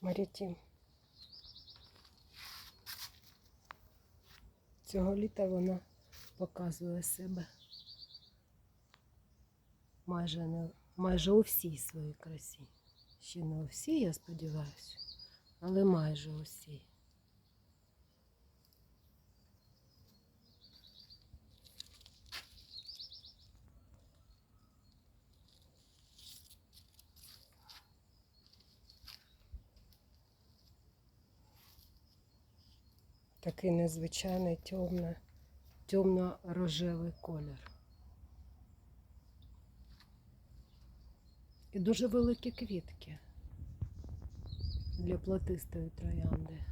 Марітім. Цього літа вона показує себе майже, не, майже у всій своїй красі. Ще не у всій, я сподіваюся, але майже у всій. Такий незвичайний темно, темно-рожевий колір. І дуже великі квітки для платистої троянди.